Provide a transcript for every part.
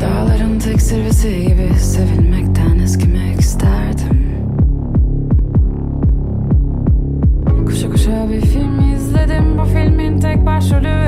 Dağların tek zirvesi gibi sevilmekten eskimek isterdim. Kuşa kuşa bir film izledim. Bu filmin tek başrolü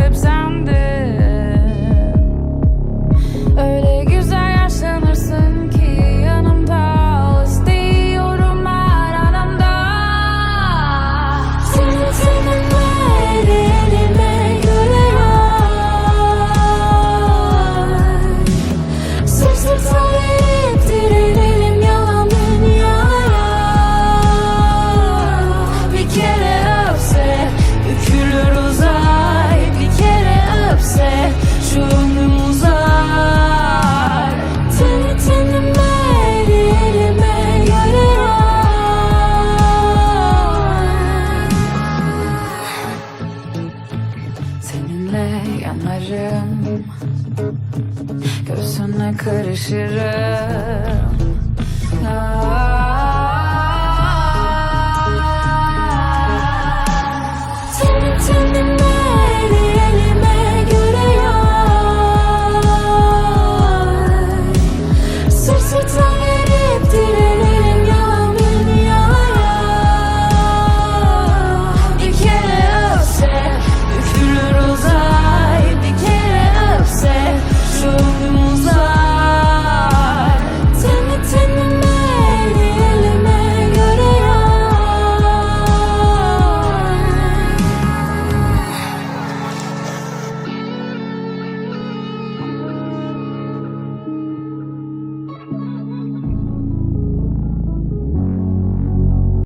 gözüne yanarım Gözüne karışırım Aa. Tell me.